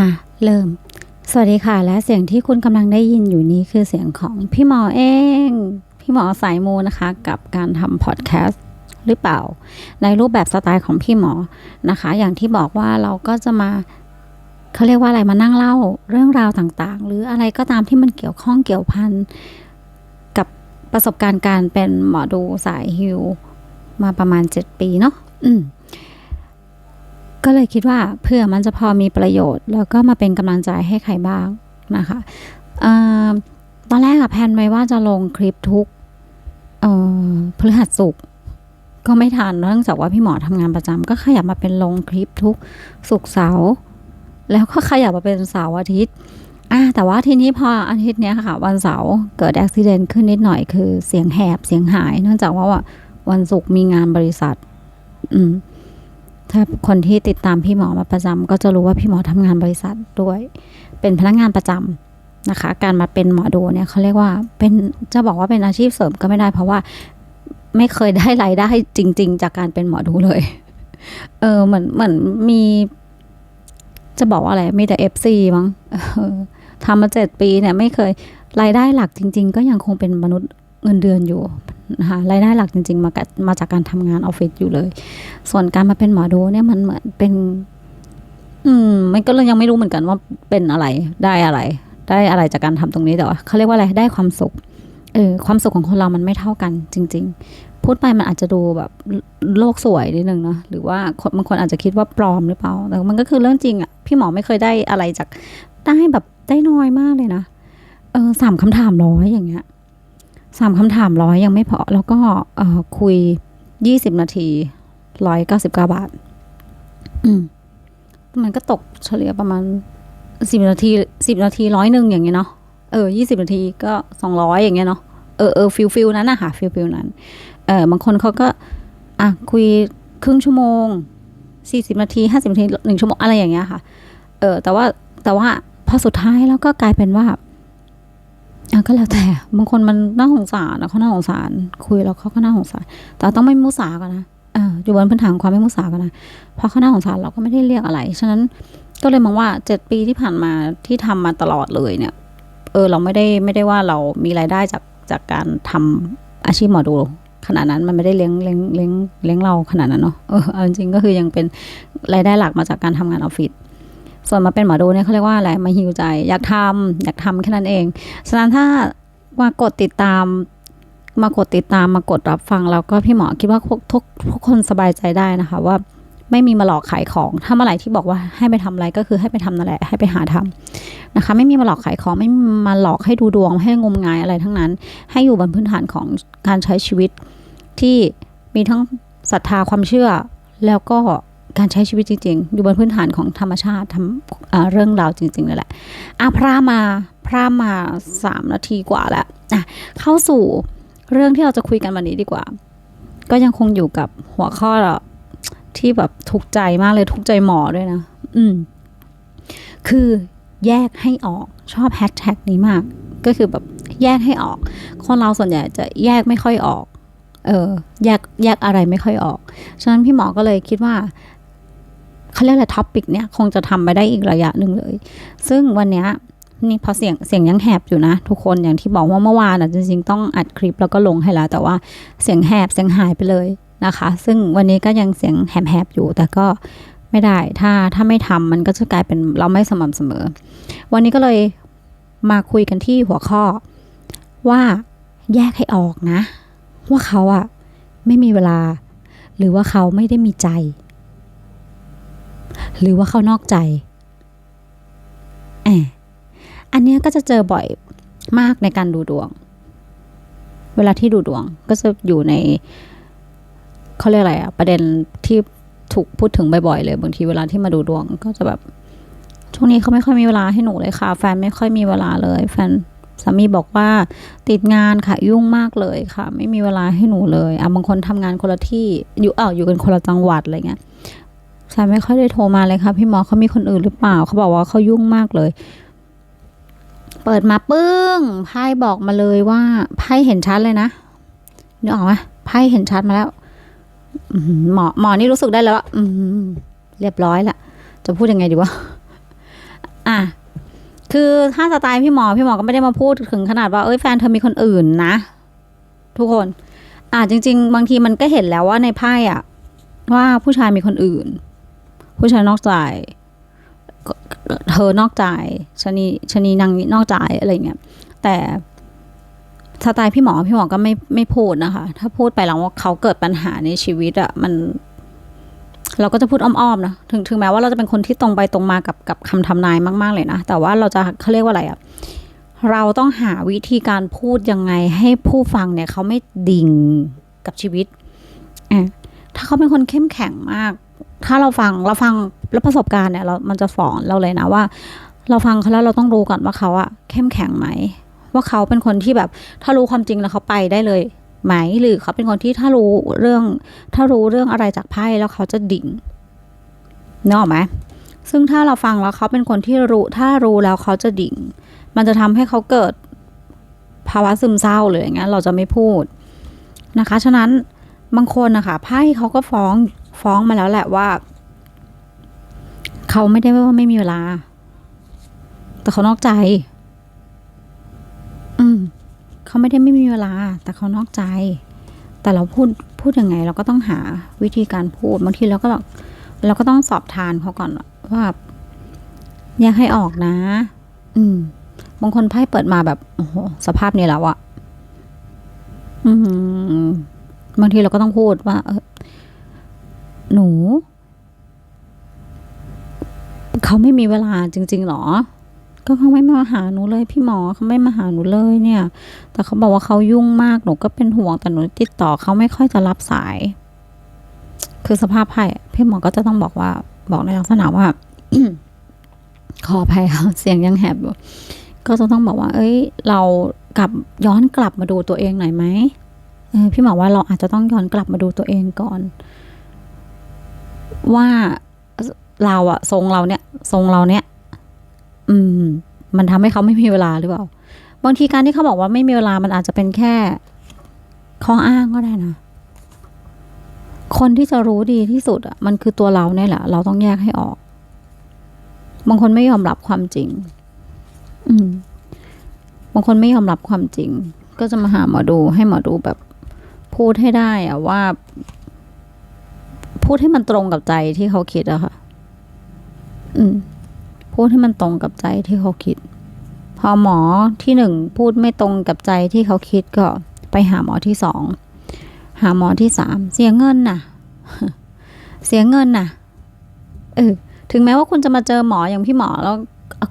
มาเริ่ม สวัสดีค่ะ และเสียงที่คุณกำลังได้ยินอยู่นี้คือเสียงของพี่หมอเอง พี่หมอสายมูนะคะ กับการทำพอดแคสต์หรือเปล่า ในรูปแบบสไตล์ของพี่หมอนะคะ อย่างที่บอกว่าเราก็จะมาเขาเรียกว่าอะไรมานั่งเล่าเรื่องราวต่างๆ หรืออะไรก็ตามที่มันเกี่ยวข้องเกี่ยวพันกับประสบการณ์การเป็นหมอดูสายฮิวมาประมาณ 7 ปีเนาะอืม ก็เลยคิดว่าเพื่อมันจะพอมีประโยชน์ แล้วก็มาเป็นกำลังใจให้ใครบ้างนะคะออตอนแรกอะแพนไว้ว่าจะลงคลิปทุกเออพฤหัสศุกร์ก็ไม่ทันเนื่องจากว่าพี่หมอทำงานประจำก็ขยับมาเป็นลงคลิปทุกศุกร์เสาร์แล้วก็ขยับมาเป็นเสาร์อาทิตย์อะแต่ว่าทีนี้พออาทิตย์เนี้ยค่ะ วันเสาร์เกิดอุบิเหตุขึ้นนิดหน่อยคือเสียงแหบเสียงหาย เนื่องจากว่าวันศุกร์มีงานบริษัท อืม ถ้าคนที่ติดตามพี่หมอมาประจำก็จะรู้ว่าพี่หมอทำงานบริษัทด้วย เป็นพนักงานประจำนะคะ การมาเป็นหมอดูเนี่ยเขาเรียกว่าเป็นจะบอกว่าเป็นอาชีพเสริมก็ไม่ได้ เพราะว่าไม่เคยได้รายได้จริง ๆ จากการเป็นหมอดูเลย เออเหมือนเหมือนมี จะบอกว่าอะไรมีแต่เอฟซีมั้งออทำมาเจ็ดปีเนี่ย ไม่เคยรายได้หลักจริง ๆ ก็ยังคงเป็นมนุษย์ เงินเดือนอยู่นะคะรายได้หลักจริง ๆ มามาจากการทำงานออฟฟิศอยู่เลย ส่วนการมาเป็นหมอดูเนี่ยมันเหมือนเป็น อืมมันก็เลยยังไม่รู้เหมือนกันว่าเป็นอะไรได้อะไร ได้อะไรจากการทำตรงนี้แต่ว่าเขาเรียกว่าอะไรได้ความสุขเออความสุขของคนเรามันไม่เท่ากันจริง ๆ พูดไปมันอาจจะดูแบบโลกสวยนิดนึงเนาะหรือว่าคนบางคนอาจจะคิดว่าปลอมหรือเปล่า แต่มันก็คือเรื่องจริงอะพี่หมอไม่เคยได้อะไรจากได้แบบได้น้อยมากเลยนะเออสามคำถามร้อยอย่างเงี้ย สามคำถามร้อยยังไม่พอ แล้วก็คุยยี่สิบนาทีร้อยเก้าสิบเก้าบาท อืม มันก็ตกเฉลี่ยประมาณสิบนาทีสิบนาทีร้อยหนึ่งอย่างเงี้ยเนาะเออยี่สิบนาทีก็สองร้อยอย่างเงี้ยเนาะเออเออฟิลฟิลนั้นนะคะฟิลฟิลนั้นเออบางคนเขาก็ อะคุยครึ่งชั่วโมงสี่สิบนาทีห้าสิบนาทีหนึ่งชั่วโมงอะไรอย่างเงี้ยค่ะ เออแต่ว่าแต่ว่าพอสุดท้ายแล้วก็กลายเป็นว่า อะก็แล้วแต่บางคนมันน่าสงสารนะเขาน่าสงสาร คุยแล้วเขาก็น่าสงสาร แต่ต้องไม่มุสากันนะออยู่บนพื้นฐานความไม่มุสากันนะเพราะเขาหน้าของสารเราก็ไม่ได้เรียกอะไร ฉะนั้นก็เลยมองว่าเจ็ดปีที่ผ่านมาที่ทำมาตลอดเลยเนี่ย เออเราไม่ได้ไม่ได้ว่าเรามีรายได้จากจากการทำอาชีพหมอดูขนาดนั้นมันไม่ได้เลี้ยงเลี้ยงเลี้ยงเลี้ยงเราขนาดนั้นเนาะเออจริงก็คือยังเป็นรายได้หลักมาจากการทำงานออฟฟิศ ส่วนมาเป็นหมอดูเนี่ยเขาเรียกว่าอะไรมาฮิวใจ อยากทำอยากทำแค่นั้นเอง ฉะนั้นถ้ามากดติดตาม มากดติดตามมากดรับฟังแล้วก็พี่หมอคิดว่าทุกทุกทุกคนสบายใจได้นะคะว่าไม่มีมาหลอกขายของ ถ้าเมื่อไหร่ที่บอกว่าให้ไปทำอะไรก็คือให้ไปทำนั่นแหละ ให้ไปหาทำนะคะ ไม่มีมาหลอกขายของ ไม่มาหลอกให้ดูดวง ให้งมงายอะไรทั้งนั้น ให้อยู่บนพื้นฐานของการใช้ชีวิตที่มีทั้งศรัทธาความเชื่อ แล้วก็ การใช้ชีวิตจริงๆ อยู่บนพื้นฐานของธรรมชาติทำเรื่องราวจริงๆนั่นแหละอะพระมาพระมาสามนาทีกว่าแล้วอะเข้าสู่เรื่องที่เราจะคุยกันวันนี้ดีกว่า ก็ยังคงอยู่กับหัวข้อที่แบบทุกใจมากเลยทุกใจหมอด้วยนะ อืม คือแยกให้ออกชอบแฮชแท็กนี้มาก ก็คือแบบแยกให้ออก คนเราส่วนใหญ่จะแยกไม่ค่อยออก เออแยกแยกอะไรไม่ค่อยออก ฉะนั้นพี่หมอก็เลยคิดว่า เขาเรียกอะไรท็อปิกเนี้ยคงจะทำไปได้อีกระยะหนึ่งเลย ซึ่งวันเนี้ยนี่พอเสียงเสียงยังแหบอยู่นะ ทุกคนอย่างที่บอกว่าเมื่อวานอะจริงๆต้องอัดคลิปแล้วก็ลงให้แล้ว แต่ว่าเสียงแหบเสียงหายไปเลยนะคะ ซึ่งวันนี้ก็ยังเสียงแหบๆอยู่ แต่ก็ไม่ได้ถ้าถ้าไม่ทำมันก็จะกลายเป็นเราไม่สม่ำเสมอ วันนี้ก็เลยมาคุยกันที่หัวข้อว่าแยกให้ออกนะ ว่าเขาอะไม่มีเวลา หรือว่าเขาไม่ได้มีใจ หรือว่าเขานอกใจแอบอันนี้ก็จะเจอบ่อยมากในการดูดวง เวลาที่ดูดวงก็จะอยู่ในเขาเรียกอะไรอะประเด็นที่ถูกพูดถึงบ่อยๆเลยบางทีเวลาที่มาดูดวงก็จะแบบช่วงนี้เขาไม่ค่อยมีเวลาให้หนูเลยค่ะ แฟนไม่ค่อยมีเวลาเลย แฟนสามีบอกว่าติดงานค่ะยุ่งมากเลยค่ะ ไม่มีเวลาให้หนูเลยอะบางคนทำงานคนละที่อยู่อ้าวอยู่กันคนละจังหวัดอะไรเงี้ย แฟนไม่ค่อยได้โทรมาเลยค่ะพี่หมอเขามีคนอื่นหรือเปล่าเขาบอกว่าเขายุ่งมากเลย เปิดมาปึ้งไพ่บอกมาเลยว่าไพ่เห็นชัดเลยนะนึกออกไหมไพ่เห็นชัดมาแล้วหมอหมอนี่รู้สึกได้แล้วอืเรียบร้อยละจะพูดยังไงดีวะอะคือถ้าสไตล์พี่หมอพี่หมอก็ไม่ได้มาพูดถึงขนาดว่าเอ้ยแฟนเธอมีคนอื่นนะ ทุกคน อ่าจริง ๆ บางทีมันก็เห็นแล้วว่าในไพ่อะว่าผู้ชายมีคนอื่น ผู้ชายนอกใจเธอนอกใจชนีชนีนางนอกใจอะไรเงี้ยแต่สไตล์พี่หมอพี่หมอก็ไม่ไม่พูดนะคะ ถ้าพูดไปแล้วว่าเขาเกิดปัญหาในชีวิตอะมัน เราก็จะพูดอ้อมๆนะถึงถึงแม้ว่าเราจะเป็นคนที่ตรงไปตรงมากับกับคำทำนายมาก ๆเลยนะแต่ว่าเราจะเขาเรียกว่าอะไรอะเราต้องหาวิธีการพูดยังไงให้ผู้ฟังเนี่ยเขาไม่ดิ่งกับชีวิตอถ้าเขาเป็นคนเข้มแข็งมาก ถ้าเราฟังเราฟังแล้วประสบการณ์เนี่ยเรา มันจะสอนเราเลยนะว่า เราฟังเขาแล้วเราต้องรู้ก่อนว่าเขาอะเข้มแข็งไหม ว่าเขาเป็นคนที่แบบ ถ้ารู้ความจริงแล้วเขาไปได้เลยไหม หรือเขาเป็นคนที่ถ้ารู้เรื่อง ถ้ารู้เรื่องอะไรจากไพ่แล้วเขาจะดิ่งเนออกไหมซึ่งถ้าเราฟังแล้วเขาเป็นคนที่รู้ ถ้ารู้แล้วเขาจะดิ่ง มันจะทำให้เขาเกิดภาวะซึมเศร้าเลยอย่างเงี้ยเราจะไม่พูดนะคะ ฉะนั้นบางคนนะคะไพ่เขาก็ฟ้อง ฟ้องมาแล้วแหละว่า เขาไม่ได้ว่าไม่มีเวลา แต่เขานอกใจ อืมเขาไม่ได้ไม่มีเวลา แต่เขานอกใจ แต่เราพูดพูดยังไง เราก็ต้องหาวิธีการพูดบางทีเราก็เราก็ต้องสอบทานเขาก่อนว่าอยากให้ออกนะ อืม บางคนไพ่เปิดมาแบบ โอ้โห สภาพนี้แล้วอะอืม บางทีเราก็ต้องพูดว่า เออ หนู เขาไม่มีเวลาจริง ๆ หรอ ก็เขาไม่มาหาหนูเลยพี่หมอเขาไม่มาหาหนูเลยเนี่ย แต่เขาบอกว่าเขายุ่งมากหนูก็เป็นห่วงแต่หนูติดต่อเขาไม่ค่อยจะรับสาย คือสภาพไพ่พี่หมอก็จะต้องบอกว่า บอกในลักษณะว่าขออภัยค่ะเสียงยังแหบอยู่ก็จะต้องบอกว่า เอ้ย เรากลับย้อนกลับมาดูตัวเองหน่อยไหมพี่หมอว่าเราอาจจะต้องย้อนกลับมาดูตัวเองก่อน ว่าเราอะทรงเราเนี่ย ทรงเราเนี่ย อืม มันทำให้เขาไม่มีเวลาหรือเปล่า บางทีการที่เขาบอกว่าไม่มีเวลามันอาจจะเป็นแค่ข้ออ้างก็ได้นะคนที่จะรู้ดีที่สุดอะมันคือตัวเราเนี่ยแหละ เราต้องแยกให้ออก บางคนไม่ยอมรับความจริง อืม บางคนไม่ยอมรับความจริง ก็จะมาหาหมอดูให้หมอดูแบบพูดให้ได้อะว่า พูดให้มันตรงกับใจที่เขาคิดอะค่ะ อืม พูดให้มันตรงกับใจที่เขาคิด พอหมอที่หนึ่งพูดไม่ตรงกับใจที่เขาคิดก็ ไปหาหมอที่สอง หาหมอที่สาม เสียเงินน่ะ เสียเงินน่ะ เออ ถึงแม้ว่าคุณจะมาเจอหมออย่างพี่หมอแล้ว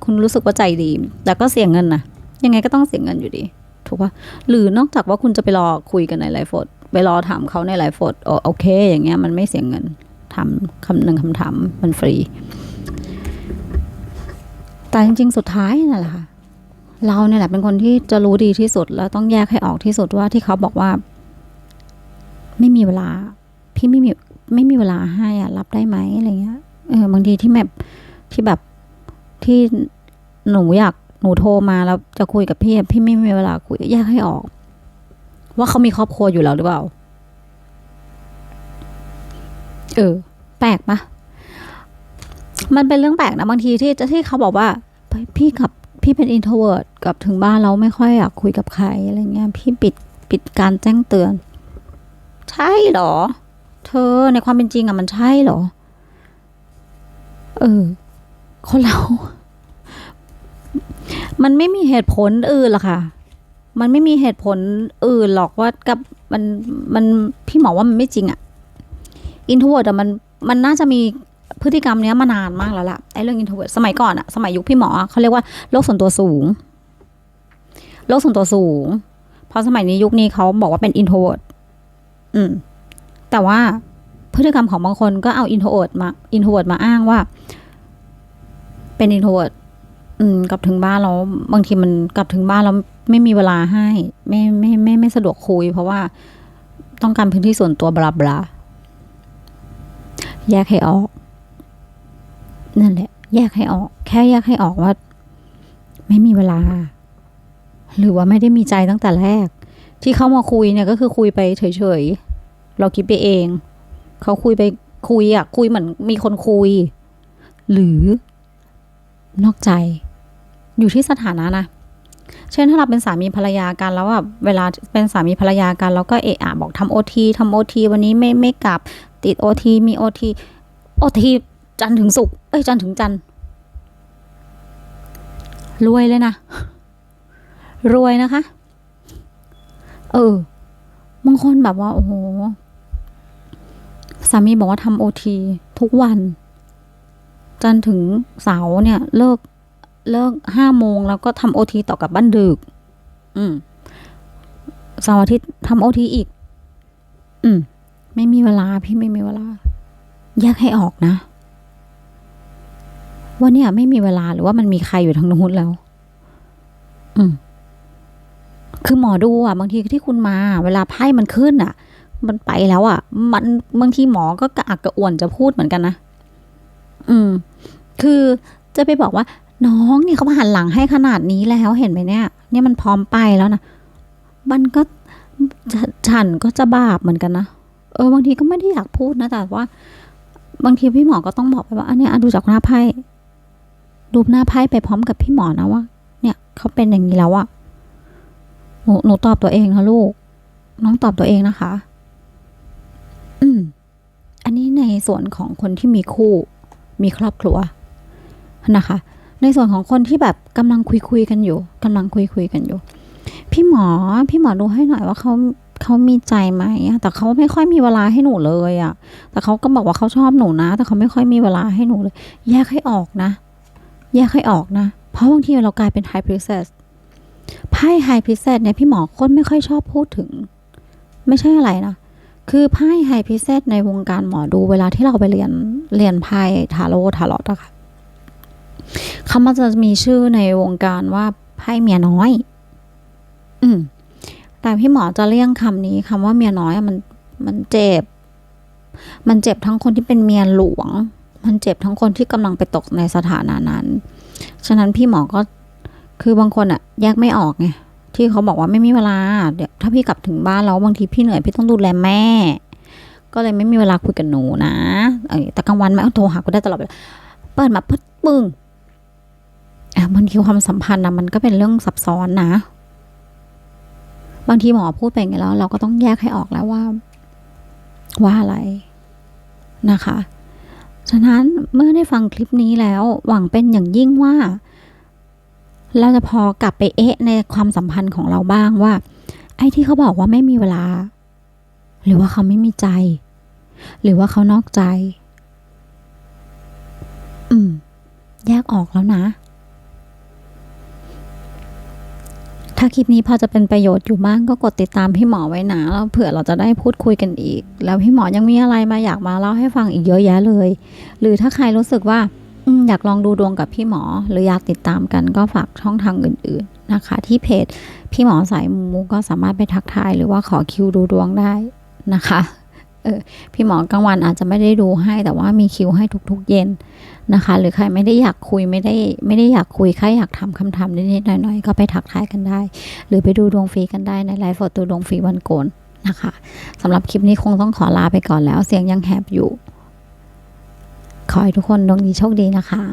คุณรู้สึกว่าใจดี แต่ก็เสียเงินน่ะยังไงก็ต้องเสียเงินอยู่ดี ถูกปะหรือนอกจากว่าคุณจะไปรอคุยกันในไลฟ์สด ไปรอถามเขาในไลฟ์สดโอเค อย่างเงี้ยมันไม่เสียเงินทำคำหนึ่งคำถามมันฟรี แต่จริง ๆ สุดท้ายนั่นแหละค่ะเราเนี่ยแหละเป็นคนที่จะรู้ดีที่สุด แล้วต้องแยกให้ออกที่สุดว่าที่เขาบอกว่า ไม่มีเวลา พี่ไม่มีไม่มีเวลาให้อะ รับได้ไหมอะไรเงี้ยเออบางทีที่แบบที่แบบที่หนูอยากหนูโทรมาแล้วจะคุยกับพี่พี่ไม่มีเวลาคุยแยกให้ออก ว่าเขามีครอบครัวอยู่แล้วหรือเปล่า เออ แปลกปะมันเป็นเรื่องแปลกนะบางทีที่ที่เขาบอกว่าพี่กับพี่เป็นอินโทรเวิร์ดกับถึงบ้านเราไม่ค่อยอยากคุยกับใครอะไรเงี้ยพี่ปิดปิดการแจ้งเตือน ใช่เหรอ เธอในความเป็นจริงอะมันใช่เหรอ เออคนเรา มันไม่มีเหตุผลอื่นหรอกค่ะ มันไม่มีเหตุผลอื่นหรอกว่ากับมันมันพี่หมอว่ามันไม่จริงอะอินโทรเวิร์ดอะมันมันน่าจะมีพฤติกรรมเนี้ยมานานมากแล้วล่ะไอ้เรื่องอินโทรเวิร์ดสมัยก่อนอะสมัยยุคพี่หมอเขาเรียกว่าโลกส่วนตัวสูงโลกส่วนตัวสูงพอสมัยนี้ยุคนี้เขาบอกว่าเป็นอินโทรเวิร์ดอืม แต่ว่าพฤติกรรมของบางคนก็เอาอินโทรเวิร์ดมาอินโทรเวิร์ดมาอ้างว่า เป็นอินโทรเวิร์ด อืมกลับถึงบ้านเราบางทีมันกลับถึงบ้านเราไม่มีเวลาให้ ไม่ไม่ไม่ไม่สะดวกคุย เพราะว่าต้องการพื้นที่ส่วนตัวบลาบลาแยกให้ออก นั่นแหละ แยกให้ออก แค่แยกให้ออกว่า ไม่มีเวลา หรือว่าไม่ได้มีใจตั้งแต่แรก ที่เขามาคุยเนี่ยก็คือคุยไปเฉยๆเราคิดไปเอง เขาคุยไปคุยอะคุยเหมือนมีคนคุย หรือนอกใจ อยู่ที่สถานะนะ เช่นถ้าเราเป็นสามีภรรยากันแล้วแบบเวลาเป็นสามีภรรยากัน แล้วก็เอะอะบอกทำโอทีทำโอทีวันนี้ไม่ไม่กลับติดโอทีมีโอทีโอทีจันถึงศุกเอ้ยจันถึงจันรวยเลยนะ รวยนะคะ เออบางคนแบบว่า โอ้โหสามีบอกว่าทำโอทีทุกวัน จันถึงเสาเนี่ย เลิก เลิกห้าโมงแล้วก็ทำโอทีต่อกับบ้านดึก อืมเสาร์อาทิตย์ทำโอทีอีก อืม ไม่มีเวลาพี่ไม่มีเวลา แยกให้ออกนะ ว่าเนี่ยไม่มีเวลาหรือว่ามันมีใครอยู่ทางนู้นแล้ว อืม คือหมอดูอะ บางทีที่คุณมา เวลาไพ่มันขึ้นอะ มันไปแล้วอะ มันบางทีหมอก็กระอักกระอ่วนจะพูดเหมือนกันนะ อืม คือจะไปบอกว่า น้องเนี่ยเขามาหันหลังให้ขนาดนี้แล้วเห็นไหมเนี่ย เนี่ยมันพร้อมไปแล้วนะ มันก็ฉันก็จะบาปเหมือนกันนะ เออบางทีก็ไม่ได้อยากพูดนะแต่ว่า บางทีพี่หมอก็ต้องบอกไปว่าอันเนี้ยดูจากหน้าไพ่ดูหน้าไพ่ไปพร้อมกับพี่หมอนะว่า เนี่ยเขาเป็นอย่างนี้แล้วอะหนูหนูตอบตัวเองนะลูก น้องตอบตัวเองนะคะ อืม อันนี้ในส่วนของคนที่มีคู่ มีครอบครัวนะคะ ในส่วนของคนที่แบบกำลังคุยคุยกันอยู่กำลังคุยคุยกันอยู่ พี่หมอพี่หมอดูให้หน่อยว่าเขาเขามีใจไหมแต่เขาไม่ค่อยมีเวลาให้หนูเลยอะแต่เขาก็บอกว่าเขาชอบหนูนะ แต่เขาไม่ค่อยมีเวลาให้หนูเลย แยกให้ออกนะ แยกให้ออกนะ เพราะบางทีเรากลายเป็น high priestess ไพ่ high priestess เนี่ยพี่หมอคนไม่ค่อยชอบพูดถึง ไม่ใช่อะไรนะ คือไพ่ high priestess ในวงการหมอดูเวลาที่เราไปเรียนเรียนไพ่ทาโร่ทาร์ลอตอะค่ะ เขามันจะมีชื่อในวงการว่าไพ่เมียน้อย อืม แต่พี่หมอจะเลี่ยงคำนี้คำว่าเมียน้อยอะมันมันเจ็บ มันเจ็บทั้งคนที่เป็นเมียหลวง มันเจ็บทั้งคนที่กำลังไปตกในสถานะนั้น ฉะนั้นพี่หมอก็คือบางคนอะแยกไม่ออกไงที่เขาบอกว่าไม่มีเวลาเดี๋ยวถ้าพี่กลับถึงบ้านแล้วบางทีพี่เหนื่อยพี่ต้องดูแลแม่ ก็เลยไม่มีเวลาคุยกับหนูนะเอยแต่กลางวันแม่โทรหาก็ได้ตลอดเวลาเปิดมาปึ๊ดปึ้งอะ บางทีความสัมพันธ์นะมันก็เป็นเรื่องซับซ้อนนะ บางทีหมอพูดไปอย่างนี้แล้ว เราก็ต้องแยกให้ออกแล้วว่า ว่าอะไรนะคะ ฉะนั้นเมื่อได้ฟังคลิปนี้แล้ว หวังเป็นอย่างยิ่งว่า เราจะพอกลับไปเอ๊ะในความสัมพันธ์ของเราบ้างว่า ไอ้ที่เขาบอกว่าไม่มีเวลา หรือว่าเขาไม่มีใจ หรือว่าเขานอกใจ อืม แยกออกแล้วนะ ถ้าคลิปนี้พอจะเป็นประโยชน์อยู่บ้างก็กดติดตามพี่หมอไว้นะแล้วเผื่อเราจะได้พูดคุยกันอีก แล้วพี่หมอยังมีอะไรมาอยากมาเล่าให้ฟังอีกเยอะแยะเลย หรือถ้าใครรู้สึกว่าอืมอยากลองดูดวงกับพี่หมอ หรืออยากติดตามกันก็ฝากช่องทางอื่น ๆนะคะ ที่เพจพี่หมอสายมูก็สามารถไปทักทายหรือว่าขอคิวดูดวงได้นะคะ เออพี่หมอกลางวันอาจจะไม่ได้ดูให้ แต่ว่ามีคิวให้ทุกๆเย็นนะคะ หรือใครไม่ได้อยากคุยไม่ได้ไม่ได้อยากคุยแค่อยากถามคำถามนิดๆหน่อยๆก็ไปทักทายกันได้ หรือไปดูดวงฟรีกันได้ในไลฟ์สดดูดวงฟรีวันโกนนะคะสำหรับคลิปนี้คงต้องขอลาไปก่อนแล้ว เสียงยังแหบอยู่ ขอให้ทุกคนดวงดีโชคดีนะคะ